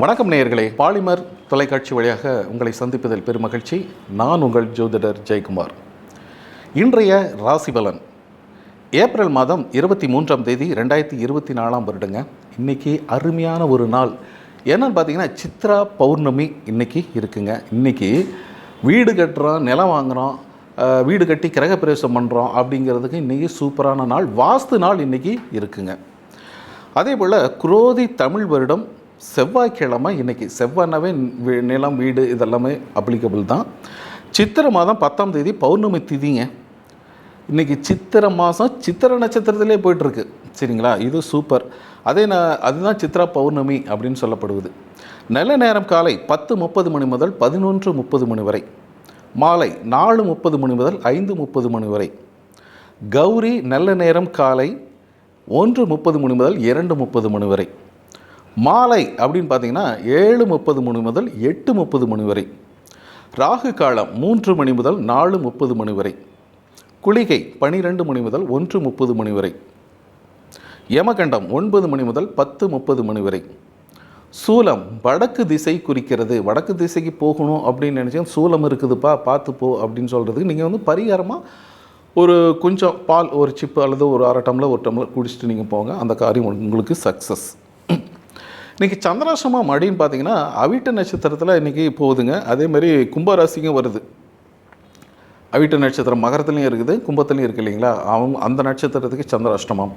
வணக்கம் நேயர்களே. பாலிமர் தொலைக்காட்சி வழியாக உங்களை சந்திப்பதில் பெருமகிழ்ச்சி. நான் உங்கள் ஜோதிடர் ஜெயக்குமார். இன்றைய ராசிபலன் ஏப்ரல் மாதம் இருபத்தி மூன்றாம் தேதி ரெண்டாயிரத்தி இருபத்தி நாலாம் வருடங்க. இன்றைக்கி அருமையான ஒரு நாள். என்னன்னு பார்த்தீங்கன்னா சித்ரா பௌர்ணமி இன்னைக்கு இருக்குங்க. இன்னைக்கு வீடு கட்டுறோம் நிலம் வாங்குகிறோம் வீடு கட்டி கிரகப்பிரவேசம் பண்ணுறோம் அப்படிங்கிறதுக்கு இன்றைக்கி சூப்பரான நாள். வாஸ்து நாள் இன்றைக்கி இருக்குங்க. அதே போல் குரோதி தமிழ் வருடம் செவ்வாய்க்கிழமை இன்னைக்கு செவ்வாய்னாவே நிலம் வீடு இதெல்லாமே அப்ளிகபிள் தான். சித்திரை மாதம் பத்தாம் தேதி பௌர்ணமி திதிங்க. இன்னைக்கு சித்திரை மாதம் சித்திரை நட்சத்திரத்திலே போயிட்டுருக்கு. சரிங்களா? இது சூப்பர். அதே நான் அதுதான் சித்ரா பௌர்ணமி அப்படின்னு சொல்லப்படுவது. நல்ல நேரம் காலை பத்து முப்பது மணி முதல் பதினொன்று முப்பது மணி வரை. மாலை நாலு முப்பது மணி முதல் ஐந்து முப்பது மணி வரை. கௌரி நல்ல நேரம் காலை ஒன்று முப்பது மணி முதல் இரண்டு முப்பது மணி வரை. மாலை அப்படின்னு பார்த்தீங்கன்னா ஏழு முப்பது மணி முதல் எட்டு முப்பது மணி வரை. ராகு காலம் மூன்று மணி முதல் நாலு முப்பது மணி வரை. குளிகை பனிரெண்டு மணி முதல் ஒன்று முப்பது மணி வரை. யமகண்டம் ஒன்பது மணி முதல் பத்து முப்பது மணி வரை. சூலம் வடக்கு திசை குறிக்கிறது. வடக்கு திசைக்கு போகணும் அப்படின்னு நினச்சா சூலம் இருக்குதுப்பா பார்த்து போ அப்படின்னு சொல்கிறதுக்கு நீங்கள் வந்து பரிகாரமாக ஒரு கொஞ்சம் பால் ஒரு சிப்பு அல்லது ஒரு அரை டம்ளர் ஒரு டம்ளர் குடிச்சிட்டு நீங்கள் போங்க. அந்த காரியம் உங்களுக்கு சக்ஸஸ் இன்றைக்கி சந்திராசிரமம் அப்படின்னு பார்த்தீங்கன்னா அவிட்ட நட்சத்திரத்தில் இன்றைக்கி போகுதுங்க. அதே மாதிரி கும்பராசிக்கும் வருது. அவிட்ட நட்சத்திரம் மகரத்துலேயும் இருக்குது கும்பத்துலேயும் இருக்கு இல்லைங்களா? அவங்க அந்த நட்சத்திரத்துக்கு சந்திராஷ்டமம்.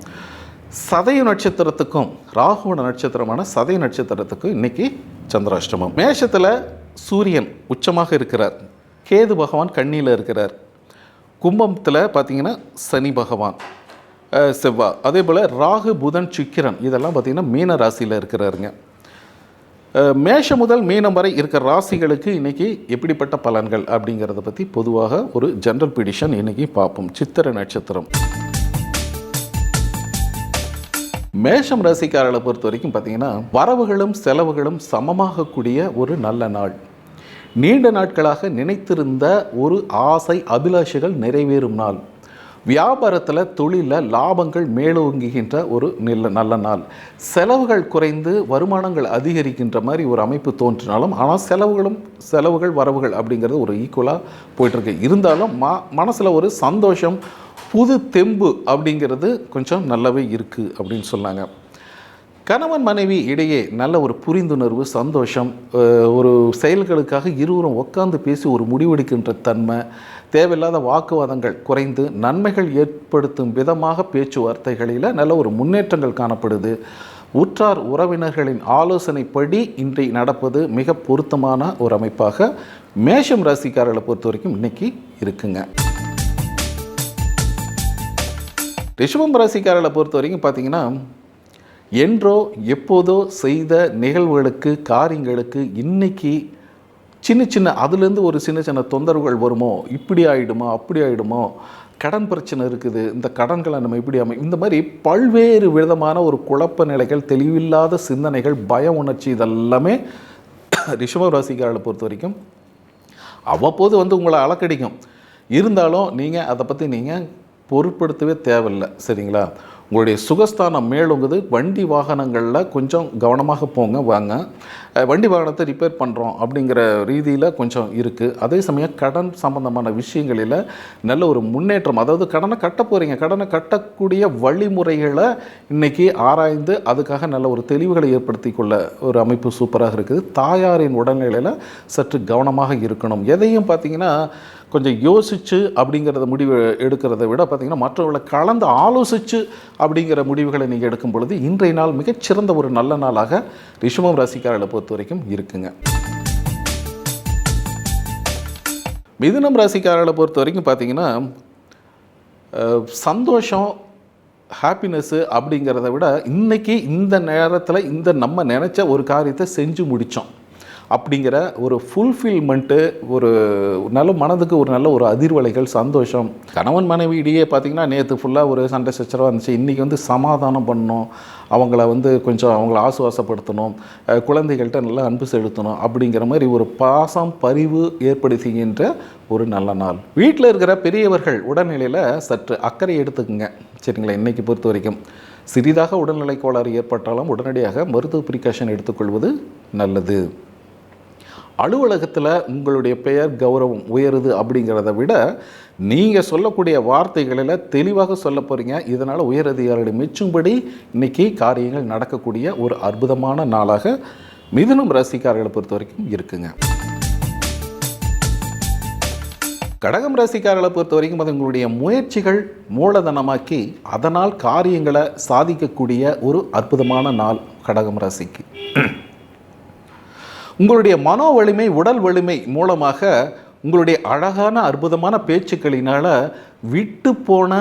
சதய நட்சத்திரத்துக்கும் ராகுவோட நட்சத்திரமான சதய நட்சத்திரத்துக்கும் இன்னைக்கு சந்திராஷ்டமம். மேஷத்தில் சூரியன் உச்சமாக இருக்கிறார். கேது பகவான் கண்ணியில் இருக்கிறார். கும்பத்தில் பார்த்தீங்கன்னா சனி பகவான். செவ்வாய் அதே போல் ராகு புதன் சுக்கிரன் இதெல்லாம் பார்த்தீங்கன்னா மீன ராசியில் இருக்கிறாருங்க. மேஷம் முதல் மீனம் வரை இருக்கிற ராசிகளுக்கு இன்னைக்கு எப்படிப்பட்ட பலன்கள் அப்படிங்கிறத பற்றி பொதுவாக ஒரு ஜென்ரல் பிடிஷன் இன்னைக்கு பார்ப்போம். சித்திர நட்சத்திரம். மேஷம் ராசிக்காரர்களை பொறுத்த வரைக்கும் பார்த்தீங்கன்னா வரவுகளும் செலவுகளும் சமமாகக்கூடிய ஒரு நல்ல நாள். நீண்ட நாட்களாக நினைத்திருந்த ஒரு ஆசை அபிலாஷைகள் நிறைவேறும் நாள். வியாபாரத்தில் தொழிலில் லாபங்கள் மேலோங்குகின்ற ஒரு நல்ல நல்ல நாள். செலவுகள் குறைந்து வருமானங்கள் அதிகரிக்கின்ற மாதிரி ஒரு அமைப்பு தோன்றினாலும் ஆனால் செலவுகளும் செலவுகள் வரவுகள் அப்படிங்கிறது ஒரு ஈக்குவலாக போயிட்டுருக்கு. இருந்தாலும் ம மனசில் ஒரு சந்தோஷம் புது தெம்பு அப்படிங்கிறது கொஞ்சம் நல்லாவே இருக்குது அப்படின்னு சொன்னாங்க. கணவன் மனைவி இடையே நல்ல ஒரு புரிந்துணர்வு சந்தோஷம் ஒரு செயல்களுக்காக இருவரும் உட்காந்து பேசி ஒரு முடிவெடுக்கின்ற தன்மை தேவையில்லாத வாக்குவாதங்கள் குறைந்து நன்மைகள் ஏற்படுத்தும் விதமாக பேச்சுவார்த்தைகளில் நல்ல ஒரு முன்னேற்றங்கள் காணப்படுது. உற்றார் உறவினர்களின் ஆலோசனைப்படி இன்றை நடப்பது மிக பொருத்தமான ஒரு அமைப்பாக மேஷம் ராசிக்காரர்களை பொறுத்த வரைக்கும் இன்னைக்கு இருக்குங்க. ரிஷபம் ராசிக்காரர்களை பொறுத்த வரைக்கும் பார்த்தீங்கன்னா என்றோ எப்போதோ செய்த நிகழ்வுகளுக்கு காரியங்களுக்கு இன்னைக்கு சின்ன சின்ன அதுலேருந்து ஒரு சின்ன சின்ன தொந்தரவுகள் வருமோ? இப்படி ஆகிடுமோ அப்படி ஆகிடுமோ கடன் பிரச்சனை இருக்குது. இந்த கடன்களை நம்ம இப்படி அமை இந்த மாதிரி பல்வேறு விதமான ஒரு குழப்ப நிலைகள் தெளிவில்லாத சிந்தனைகள் பய உணர்ச்சி இதெல்லாமே ரிஷப ராசிக்காரர்களை பொறுத்த வரைக்கும் அவ்வப்போது வந்து உங்களை அலக்கடிக்கும். இருந்தாலும் நீங்கள் அதை பற்றி நீங்கள் பொருட்படுத்தவே தேவையில்லை. சரிங்களா? உங்களுடைய சுகஸ்தானம் மேலுங்குது வண்டி வாகனங்களில் கொஞ்சம் கவனமாக போங்க வாங்க. வண்டி வாகனத்தை ரிப்பேர் பண்ணுறோம் அப்படிங்கிற ரீதியில் கொஞ்சம் இருக்குது அதே சமயம் கடன் சம்பந்தமான விஷயங்களில் நல்ல ஒரு முன்னேற்றம் அதாவது கடனை கட்ட போகிறீங்க கடனை கட்டக்கூடிய வழிமுறைகளை இன்னைக்கு ஆராய்ந்து அதுக்காக நல்ல ஒரு தெளிவுகளை ஏற்படுத்தி கொள்ள ஒரு அமைப்பு சூப்பராக இருக்குது. தாயாரின் உடல்நிலையில் சற்று கவனமாக இருக்கணும். எதையும் பார்த்திங்கன்னா கொஞ்சம் யோசித்து அப்படிங்கிறத முடிவு எடுக்கிறத விட பார்த்தீங்கன்னா மற்றவர்களை கலந்து ஆலோசித்து அப்படிங்கிற முடிவுகளை நீங்கள் எடுக்கும் பொழுது இன்றைய நாள் மிகச்சிறந்த ஒரு நல்ல நாளாக ரிஷபம் ராசிக்காரர்களை பொறுத்த வரைக்கும் இருக்குங்க. மிதுனம் ராசிக்காரர்களை பொறுத்த வரைக்கும் பார்த்தீங்கன்னா சந்தோஷம் ஹாப்பினஸ்ஸு அப்படிங்கிறத விட இன்றைக்கி இந்த நேரத்தில் இந்த நம்ம நினச்ச ஒரு காரியத்தை செஞ்சு முடித்தோம் அப்படிங்கிற ஒரு ஃபுல்ஃபில்மெண்ட்டு ஒரு நல்ல மனதுக்கு ஒரு நல்ல ஒரு அதிர்வலைகள் சந்தோஷம். கணவன் மனைவி இடையே பார்த்தீங்கன்னா நேற்று ஃபுல்லாக ஒரு சண்டை சச்சரவாக இருந்துச்சு. இன்றைக்கி வந்து சமாதானம் பண்ணணும். அவங்கள வந்து கொஞ்சம் அவங்கள ஆசுவாசப்படுத்தணும். குழந்தைகள்கிட்ட நல்லா அன்பு செலுத்தணும் அப்படிங்கிற மாதிரி ஒரு பாசம் பரிவு ஏற்படுத்துகின்ற ஒரு நல்ல நாள். வீட்டில் இருக்கிற பெரியவர்கள் உடல்நிலையில் சற்று அக்கறை எடுத்துக்குங்க. சரிங்களா? இன்றைக்கி பொறுத்த வரைக்கும். சிறிதாக உடல்நிலை கோளாறு ஏற்பட்டாலும் உடனடியாக மருத்துவ ப்ரிகாஷன் எடுத்துக்கொள்வது நல்லது. அலுவலகத்தில் உங்களுடைய பெயர் கௌரவம் உயருது அப்படிங்கிறத விட நீங்கள் சொல்லக்கூடிய வார்த்தைகளில் தெளிவாக சொல்ல போகிறீங்க இதனால் உயரதிகாரிகளை மெச்சும்படி இன்னைக்கு காரியங்கள் நடக்கக்கூடிய ஒரு அற்புதமான நாளாக மிதுனம் ராசிக்காரர்களை பொறுத்த வரைக்கும் இருக்குங்க. கடகம் ராசிக்காரர்களை பொறுத்த வரைக்கும் அது உங்களுடைய முயற்சிகள் மூலதனமாக்கி அதனால் காரியங்களை சாதிக்கக்கூடிய ஒரு அற்புதமான நாள் கடகம் ராசிக்கு. உங்களுடைய மனோ வலிமை உடல் வலிமை மூலமாக உங்களுடைய அழகான அற்புதமான பேச்சுக்களினால் விட்டு போன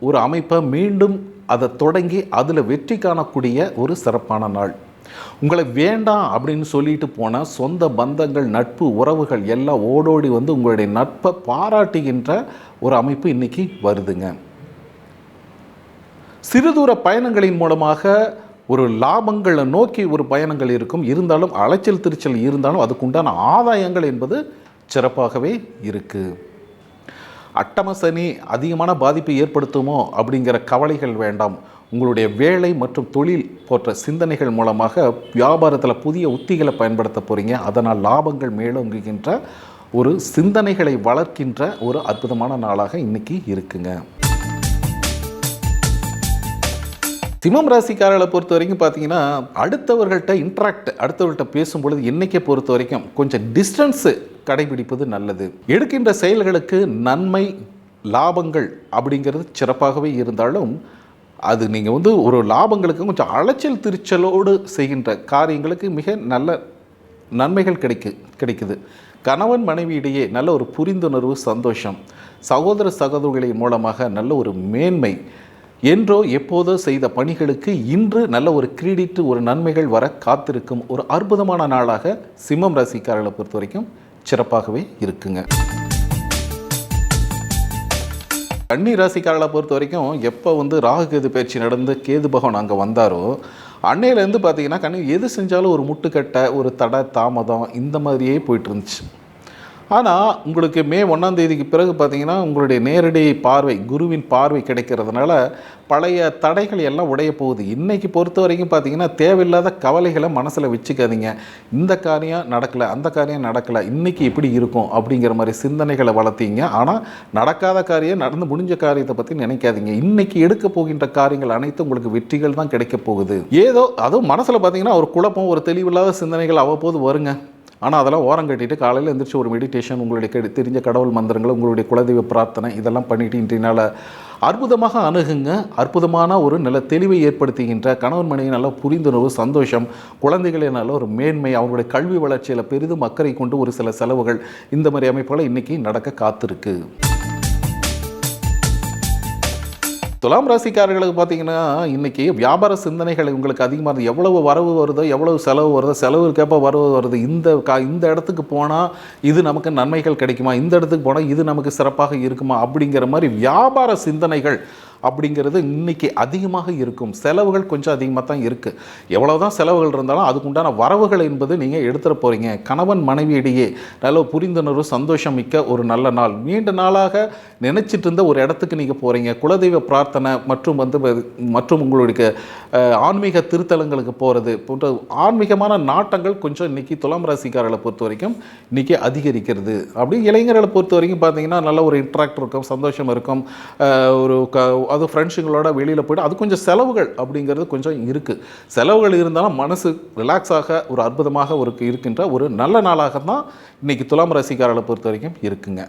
ஒரு அமைப்பை மீண்டும் அதை தொடங்கி அதில் வெற்றி காணக்கூடிய ஒரு சிறப்பான நாள். உங்களை வேண்டாம் அப்படின்னு சொல்லிட்டு போனால் சொந்த பந்தங்கள் நட்பு உறவுகள் எல்லாம் ஓடோடி வந்து உங்களுடைய நட்பை பாராட்டுகின்ற ஒரு அமைப்பு இன்னைக்கு வருதுங்க. சிறுதூர பயணங்களின் மூலமாக ஒரு லாபங்களை நோக்கி ஒரு பயணங்கள் இருக்கும். இருந்தாலும் அலைச்சல் திருச்சல் இருந்தாலும் அதுக்குண்டான ஆதாயங்கள் என்பது சிறப்பாகவே இருக்குது அட்டம சனி அதிகமான பாதிப்பை ஏற்படுத்துமோ அப்படிங்கிற கவலைகள் வேண்டாம். உங்களுடைய வேலை மற்றும் தொழில் போன்ற சிந்தனைகள் மூலமாக வியாபாரத்தில் புதிய உத்திகளை பயன்படுத்த போகிறீங்க அதனால் லாபங்கள் மேலோங்குகின்ற ஒரு சிந்தனைகளை வளர்க்கின்ற ஒரு அற்புதமான நாளாக இன்னைக்கு இருக்குங்க. சிம்மம் ராசிக்காரர்களை பொறுத்த வரைக்கும் பார்த்தீங்கன்னா அடுத்தவர்கள்ட்ட இன்ட்ராக்ட் அடுத்தவர்கள்ட்ட பேசும்பொழுது என்னைக்கே பொறுத்த வரைக்கும் கொஞ்சம் டிஸ்டன்ஸு கடைபிடிப்பது நல்லது. எடுக்கின்ற செயல்களுக்கு நன்மை லாபங்கள் அப்படிங்கிறது சிறப்பாகவே இருந்தாலும் அது நீங்கள் வந்து ஒரு லாபங்களுக்கு கொஞ்சம் அலைச்சல் திருச்சலோடு செய்கின்ற காரியங்களுக்கு மிக நல்ல நன்மைகள் கிடைக்கு கிடைக்குது. கணவன் மனைவியிடையே நல்ல ஒரு புரிந்துணர்வு சந்தோஷம். சகோதர சகோதரிகளின் மூலமாக நல்ல ஒரு மேன்மை. என்றோ எப்போதோ செய்த பணிகளுக்கு இன்று நல்ல ஒரு கிரெடிட் ஒரு நன்மைகள் வர காத்திருக்கும் ஒரு அற்புதமான நாளாக சிம்மம் ராசிக்காரர்களை பொறுத்த வரைக்கும் சிறப்பாகவே இருக்குங்க. கன்னி ராசிக்காரர்களை பொறுத்த வரைக்கும் எப்போ வந்து ராகு கேது பயிற்சி நடந்து கேது பகவான் அங்கே வந்தாரோ அன்னையிலேருந்து பார்த்தீங்கன்னா கண்ணி எது செஞ்சாலும் ஒரு முட்டுக்கட்டை ஒரு தடை தாமதம் இந்த மாதிரியே போயிட்டு இருந்துச்சு. ஆனால் உங்களுக்கு மே ஒன்றாம் தேதிக்கு பிறகு பார்த்தீங்கன்னா உங்களுடைய நேரடி பார்வை குருவின் பார்வை கிடைக்கிறதுனால பழைய தடைகள் எல்லாம் உடைய போகுது. இன்றைக்கி பொறுத்த வரைக்கும் பார்த்தீங்கன்னா தேவையில்லாத கவலைகளை மனசில் வச்சுக்காதீங்க. இந்த காரியம் நடக்கலை அந்த காரியம் நடக்கலை இன்றைக்கி இப்படி இருக்கும் அப்படிங்கிற மாதிரி சிந்தனைகளை வளர்த்தீங்க. ஆனால் நடக்காத காரியம் நடந்து முடிஞ்ச காரியத்தை பற்றி நினைக்காதீங்க. இன்றைக்கி எடுக்க போகின்ற காரியங்கள் அனைத்தும் உங்களுக்கு வெற்றிகள் தான் கிடைக்க போகுது. ஏதோ அதுவும் மனசில் பார்த்தீங்கன்னா ஒரு குழப்பம் ஒரு தெளிவில்லாத சிந்தனைகள் அவ்வப்போது வருங்க. ஆனால் அதெல்லாம் ஓரம் கட்டிட்டு காலையில் எழுந்திரிச்சு ஒரு மெடிடேஷன் உங்களுடைய கெடு தெரிஞ்ச கடவுள் மந்திரங்கள் உங்களுடைய குலதெய்வ பிரார்த்தனை இதெல்லாம் பண்ணிட்டு இன்றைய அற்புதமாக அணுகுங்க. அற்புதமான ஒரு நல்ல தெளிவை ஏற்படுத்துகின்ற கணவன் மனைவி நல்ல புரிந்துணர்வு சந்தோஷம் குழந்தைகளை நல்ல ஒரு மேன்மை அவங்களுடைய கல்வி வளர்ச்சியில் பெரிதும் அக்கறை கொண்டு ஒரு சில செலவுகள் இந்த மாதிரி அமைப்புகளை இன்றைக்கி நடக்க காத்திருக்கு. துலாம் ராசிக்காரர்களுக்கு பார்த்தீங்கன்னா இன்னைக்கு வியாபார சிந்தனைகள் உங்களுக்கு அதிகமாக இருக்குது எவ்வளவு வரவு வருதோ எவ்வளவு செலவு வருதோ செலவுக்கேற்ப வரவு வருது. இந்த கா இந்த இடத்துக்கு போனால் இது நமக்கு நன்மைகள் கிடைக்குமா? இந்த இடத்துக்கு போனால் இது நமக்கு சிறப்பாக இருக்குமா? அப்படிங்கிற மாதிரி வியாபார சிந்தனைகள் அப்படிங்கிறது இன்னைக்கு அதிகமாக இருக்கும். செலவுகள் கொஞ்சம் அதிகமாக தான் இருக்குது எவ்வளோ தான் செலவுகள் இருந்தாலும் அதுக்குண்டான வரவுகள் என்பது நீங்கள் எடுத்துகிட்டு போகிறீங்க கணவன் மனைவியிடையே நல்ல புரிந்துணர்வு சந்தோஷம் மிக்க ஒரு நல்ல நாள். நீண்ட நாளாக நினச்சிட்டு இருந்த ஒரு இடத்துக்கு நீங்கள் போகிறீங்க குலதெய்வ பிரார்த்தனை மற்றும் வந்து மற்றும் உங்களுடைய ஆன்மீக திருத்தலங்களுக்கு போகிறது போன்ற ஆன்மீகமான நாட்டங்கள் கொஞ்சம் இன்னைக்கு துலாம் ராசிக்காரர்களை பொறுத்த வரைக்கும் இன்னைக்கு அதிகரிக்கிறது. அப்படி இளைஞர்களை பொறுத்த வரைக்கும் பார்த்தீங்கன்னா நல்ல ஒரு இன்ட்ராக்ட் இருக்கும் சந்தோஷம் இருக்கும். ஒரு க அது ஃப்ரெண்ட்ஸுங்களோட வெளியில் போய்ட்டு அது கொஞ்சம் செலவுகள் அப்படிங்கிறது கொஞ்சம் இருக்குது செலவுகள் இருந்தாலும் மனசு ரிலாக்ஸாக ஒரு அற்புதமாக ஒரு இருக்கின்ற ஒரு நல்ல நாளாக தான் இன்றைக்கி துலாம் ராசிக்காரர்களை பொறுத்த வரைக்கும் இருக்குங்க.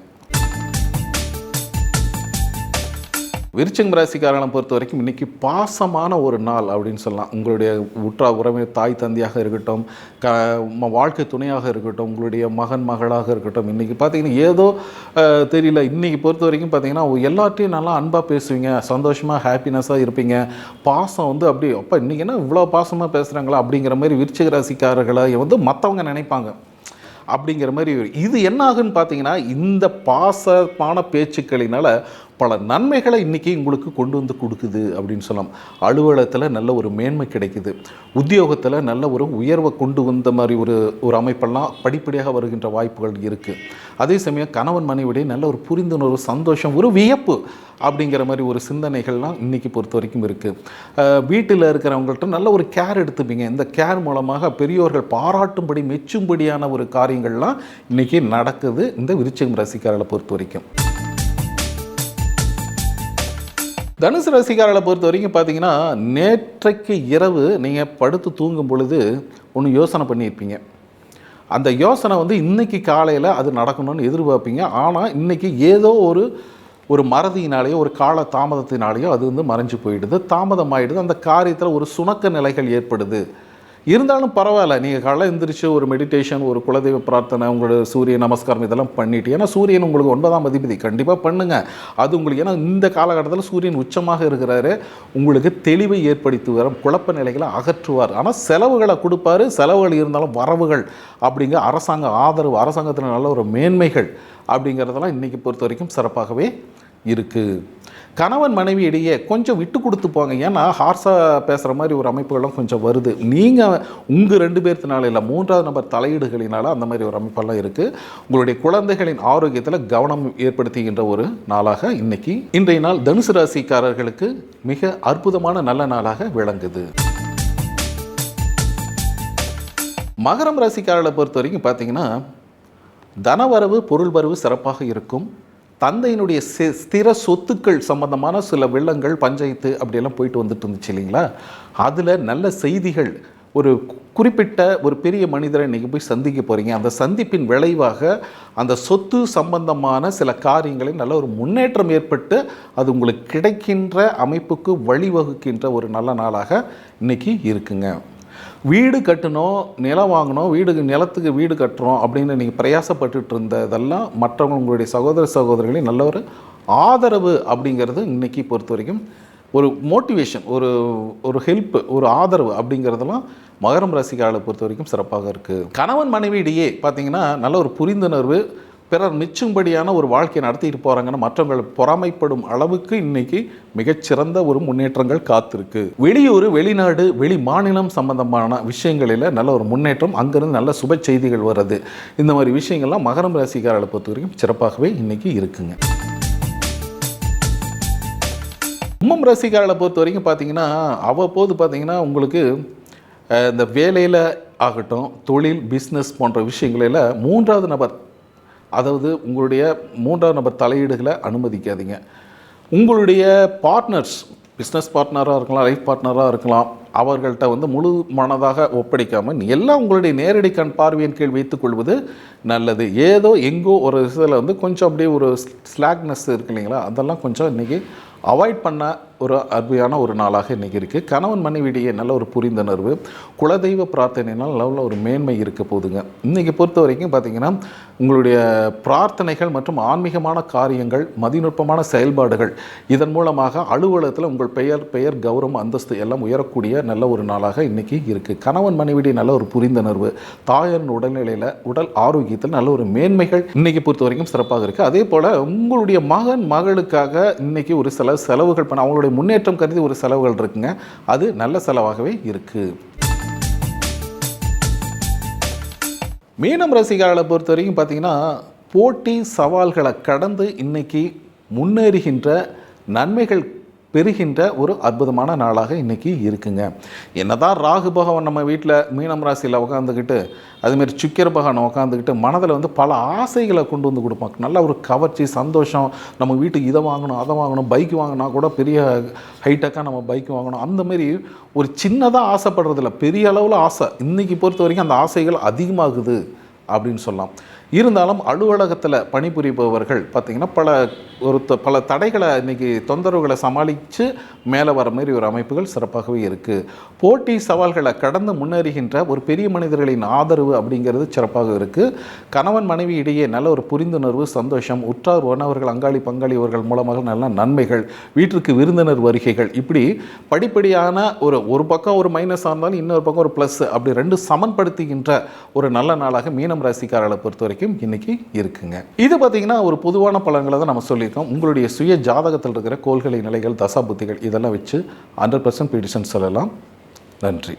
விருச்சங்க ராசிக்காரங்களை பொறுத்த வரைக்கும் இன்றைக்கி பாசமான ஒரு நாள் அப்படின்னு சொல்லலாம். உங்களுடைய உற்றா உறவு தாய் தந்தையாக இருக்கட்டும் க வாழ்க்கை துணையாக இருக்கட்டும் உங்களுடைய மகன் மகளாக இருக்கட்டும் இன்றைக்கி பார்த்தீங்கன்னா ஏதோ தெரியல. இன்றைக்கி பொறுத்த வரைக்கும் பார்த்தீங்கன்னா எல்லாத்தையும் நல்லா அன்பாக பேசுவீங்க சந்தோஷமாக ஹாப்பினஸ்ஸாக இருப்பீங்க. பாசம் வந்து அப்படி அப்போ இன்றைக்கி என்ன இவ்வளோ பாசமாக பேசுகிறாங்களா அப்படிங்கிற மாதிரி விருச்சிக ராசிக்காரர்களை வந்து மற்றவங்க நினைப்பாங்க. அப்படிங்கிற மாதிரி இது என்ன ஆகுன்னு பார்த்தீங்கன்னா இந்த பாசமான பேச்சுக்களினால பல நன்மைகளை இன்றைக்கி உங்களுக்கு கொண்டு வந்து கொடுக்குது அப்படின்னு சொல்லலாம். அலுவலகத்தில் நல்ல ஒரு மேன்மை கிடைக்குது. உத்தியோகத்தில் நல்ல ஒரு உயர்வை கொண்டு வந்த மாதிரி ஒரு ஒரு அமைப்பெல்லாம் படிப்படியாக வருகின்ற வாய்ப்புகள் இருக்குது அதே சமயம் கணவன் மனைவிடைய நல்ல ஒரு புரிந்துணர்வு சந்தோஷம் ஒரு வியப்பு அப்படிங்கிற மாதிரி ஒரு சிந்தனைகள்லாம் இன்றைக்கி பொறுத்த வரைக்கும் இருக்குது வீட்டில் இருக்கிறவங்கள்ட்ட நல்ல ஒரு கேர் எடுத்துப்பீங்க. இந்த கேர் மூலமாக பெரியோர்கள் பாராட்டும்படி மெச்சும்படியான ஒரு காரியங்கள்லாம் இன்றைக்கி நடக்குது. இந்த விருச்சகம் ரசிகர்களை பொறுத்த வரைக்கும். தனுசு ரசிகர்களை பொறுத்த வரைக்கும் பார்த்தீங்கன்னா நேற்றைக்கு இரவு நீங்கள் படுத்து தூங்கும் பொழுது ஒன்று யோசனை பண்ணியிருப்பீங்க. அந்த யோசனை வந்து இன்னைக்கு காலையில் அது நடக்கணும்னு எதிர்பார்ப்பீங்க. ஆனால் இன்றைக்கி ஏதோ ஒரு ஒரு மறதியினாலேயோ ஒரு கால தாமதத்தினாலேயோ அது வந்து மறைஞ்சு போயிடுது. தாமதமாயிடுது. அந்த காரியத்தில் ஒரு சுணக்க நிலைகள் ஏற்படுது. இருந்தாலும் பரவாயில்ல. நீங்கள் காலைல எந்திரிச்சு ஒரு மெடிடேஷன் ஒரு குலதெய்வ பிரார்த்தனை உங்களோட சூரிய நமஸ்காரம் இதெல்லாம் பண்ணிட்டு ஏன்னா சூரியன் உங்களுக்கு ஒன்பதாம் அதிபதி கண்டிப்பாக பண்ணுங்கள் அது உங்களுக்கு ஏன்னா இந்த காலகட்டத்தில் சூரியன் உச்சமாக இருக்கிறாரு. உங்களுக்கு தெளிவை ஏற்படுத்தி வர குழப்ப நிலைகளை அகற்றுவார். ஆனால் செலவுகளை கொடுப்பாரு. செலவுகள் இருந்தாலும் வரவுகள் அப்படிங்கிற அரசாங்க ஆதரவு அரசாங்கத்தில் நல்ல ஒரு மேன்மைகள் அப்படிங்கிறதெல்லாம் இன்றைக்கி பொறுத்த வரைக்கும் சிறப்பாகவே இருக்குது கணவன் மனைவி இடையே கொஞ்சம் விட்டு கொடுத்து போங்க. ஏன்னா ஹார்ஸாக பேசுகிற மாதிரி ஒரு அமைப்புகள்லாம் கொஞ்சம் வருது. நீங்கள் உங்கள் ரெண்டு பேர்த்தினால இல்லை மூன்றாவது நபர் தலையீடுகளினால அந்த மாதிரி ஒரு அமைப்பெல்லாம் இருக்குது உங்களுடைய குழந்தைகளின் ஆரோக்கியத்தில் கவனம் ஏற்படுத்துகின்ற ஒரு நாளாக இன்னைக்கு இன்றைய நாள் தனுசு ராசிக்காரர்களுக்கு மிக அற்புதமான நல்ல நாளாக விளங்குது. மகரம் ராசிக்காரர்களை பொறுத்த வரைக்கும் பார்த்தீங்கன்னா தனவரவு பொருள் வரவு சிறப்பாக இருக்கும். தந்தையினுடைய ஸ்திர சொத்துக்கள் சம்பந்தமான சில வெள்ளங்கள் பஞ்சாயத்து அப்படியெல்லாம் போயிட்டு வந்துட்டு இருந்துச்சு இல்லைங்களா? அதில் நல்ல செய்திகள். ஒரு குறிப்பிட்ட ஒரு பெரிய மனிதரை நீங்கள் போய் சந்திக்க போகிறீங்க அந்த சந்திப்பின் விளைவாக அந்த சொத்து சம்பந்தமான சில காரியங்களில் நல்ல ஒரு முன்னேற்றம் ஏற்பட்டு அது உங்களுக்கு கிடைக்கின்ற அமைப்புக்கு வழிவகுக்கின்ற ஒரு நல்ல நாளாக இன்றைக்கி இருக்குங்க. வீடு கட்டணும் நிலம் வாங்கணும் வீடு நிலத்துக்கு வீடு கட்டுறோம் அப்படின்னு நீங்கள் பிரயாசப்பட்டுட்டு இருந்ததெல்லாம் மற்றவங்க உங்களுடைய சகோதர சகோதரிகளையும் நல்ல ஒரு ஆதரவு அப்படிங்கிறது இன்னைக்கு பொறுத்த வரைக்கும் ஒரு மோட்டிவேஷன் ஒரு ஒரு ஹெல்ப் ஒரு ஆதரவு அப்படிங்கிறதெல்லாம் மகரம் ராசிக்காரர்களை பொறுத்த வரைக்கும் சிறப்பாக இருக்குது கணவன் மனைவியிடையே பார்த்தீங்கன்னா நல்ல ஒரு புரிந்துணர்வு பிறர் மிச்சும்படியான ஒரு வாழ்க்கையை நடத்திட்டு போகிறாங்கன்னு மற்றவர்கள் பொறாமைப்படும் அளவுக்கு இன்னைக்கு மிகச்சிறந்த ஒரு முன்னேற்றங்கள் காத்திருக்கு. வெளியூர் வெளிநாடு வெளி மாநிலம் சம்பந்தமான விஷயங்களில் நல்ல ஒரு முன்னேற்றம் அங்கிருந்து நல்ல சுப செய்திகள் வருது இந்த மாதிரி விஷயங்கள்லாம் மகரம் ராசிக்காரர்களை பொறுத்த வரைக்கும் சிறப்பாகவே இன்னைக்கு இருக்குங்க. கும்பம் ராசிக்காரர்களை பொறுத்த வரைக்கும் பார்த்தீங்கன்னா அவ்வப்போது பார்த்தீங்கன்னா உங்களுக்கு இந்த வேலையில் ஆகட்டும் தொழில் பிஸ்னஸ் போன்ற விஷயங்களில் மூன்றாவது நபர் அதாவது உங்களுடைய மூன்றாம் நபர் தலையீடுகளை அனுமதிக்காதீங்க. உங்களுடைய பார்ட்னர்ஸ் பிஸ்னஸ் பார்ட்னராக இருக்கலாம் லைஃப் பார்ட்னராக இருக்கலாம் அவர்கள்ட்ட வந்து முழு மனதாக ஒப்படைக்காமல் எல்லாம் உங்களுடைய நேரடி கண் பார்வையின் கீழ் வைத்துக்கொள்வது நல்லது. ஏதோ எங்கோ ஒரு இதில் வந்து கொஞ்சம் அப்படியே ஒரு ஸ்லாக்னஸ் இருக்கு இல்லைங்களா? அதெல்லாம் கொஞ்சம் இன்றைக்கி அவாய்ட் பண்ண ஒரு அருமையான ஒரு நாளாக இன்றைக்கி இருக்குது கணவன் மனைவியிடையே நல்ல ஒரு புரிந்துணர்வு குலதெய்வ பிரார்த்தனைனால் நல்ல ஒரு மேன்மை இருக்க போகுதுங்க. இன்றைக்கி பொறுத்த வரைக்கும் பார்த்திங்கன்னா உங்களுடைய பிரார்த்தனைகள் மற்றும் ஆன்மீகமான காரியங்கள் மதிநுட்பமான செயல்பாடுகள் இதன் மூலமாக அலுவலகத்தில் உங்கள் பெயர் பெயர் கௌரவம் அந்தஸ்து எல்லாம் உயரக்கூடிய நல்ல ஒரு நாளாக இன்றைக்கி இருக்குது கணவன் மனைவியிடையே நல்ல ஒரு புரிந்துணர்வு தாயரின் உடல்நிலையில் உடல் ஆரோக்கியத்தில் நல்ல ஒரு மேன்மைகள் இன்றைக்கி பொறுத்த வரைக்கும் சிறப்பாக இருக்குது அதே போல் உங்களுடைய மகன் மகளுக்காக இன்றைக்கி ஒரு சில செலவுகள் பண்ண அவங்களுடைய முன்னேற்றம் கருதி ஒரு செலவுகள் இருக்குங்க. அது நல்ல செலவாகவே இருக்குது மீனம் ரசிகர்களை பொறுத்த வரைக்கும் போட்டி சவால்களை கடந்து இன்னைக்கு முன்னேறுகின்ற நன்மைகள் பெறுகின்ற ஒரு அற்புதமான நாளாக இன்றைக்கி இருக்குங்க. என்னதான் ராகு பகவான் நம்ம வீட்டில் மீனம் ராசியில் உட்காந்துக்கிட்டு அதுமாரி சுக்கிர பகவான் உட்காந்துக்கிட்டு மனதில் வந்து பல ஆசைகளை கொண்டு வந்து கொடுப்பாங்க. நல்ல ஒரு கவர்ச்சி சந்தோஷம் நம்ம வீட்டுக்கு இதை வாங்கணும் அதை வாங்கணும் பைக் வாங்கினா கூட பெரிய ஹைட்டக்காக நம்ம பைக் வாங்கணும். அந்தமாரி ஒரு சின்னதாக ஆசைப்படுறதில்ல பெரிய அளவில் ஆசை. இன்றைக்கி பொறுத்த வரைக்கும் அந்த ஆசைகள் அதிகமாகுது அப்படின்னு சொல்லலாம். இருந்தாலும் அலுவலகத்தில் பணிபுரிபவர்கள் பார்த்திங்கன்னா பல ஒரு பல தடைகளை இன்றைக்கி தொந்தரவுகளை சமாளித்து மேலே வர மாதிரி ஒரு அமைப்புகள் சிறப்பாகவே இருக்குது போட்டி சவால்களை கடந்து முன்னேறுகின்ற ஒரு பெரிய மனிதர்களின் ஆதரவு அப்படிங்கிறது சிறப்பாக இருக்குது கணவன் மனைவி இடையே நல்ல ஒரு புரிந்துணர்வு சந்தோஷம் உற்றார் உணவர்கள் அங்காளி பங்காளி இவர்கள் மூலமாக நல்ல நன்மைகள் வீட்டிற்கு விருந்தினர் வருகைகள் இப்படி படிப்படியான ஒரு ஒரு பக்கம் ஒரு மைனஸாக இருந்தாலும் இன்னொரு பக்கம் ஒரு ப்ளஸ் அப்படி ரெண்டு சமன்படுத்துகின்ற ஒரு நல்ல நாளாக மீனம் ராசிக்காரர்களை பொறுத்தவரைக்கும் வரைக்கும் இன்றைக்கி இன்னைக்கு இருக்குங்க. இது பார்த்தீங்கன்னா ஒரு பொதுவான பலன்களை தான் நம்ம சொல்லியிருக்கோம். உங்களுடைய சுய ஜாதகத்தில் இருக்கிற கோள்களை நிலைகள் தசா புத்திகள் இதெல்லாம் வச்சு ஹண்ட்ரட் பர்சன்ட் ப்ரிடிஷன் சொல்லலாம். நன்றி.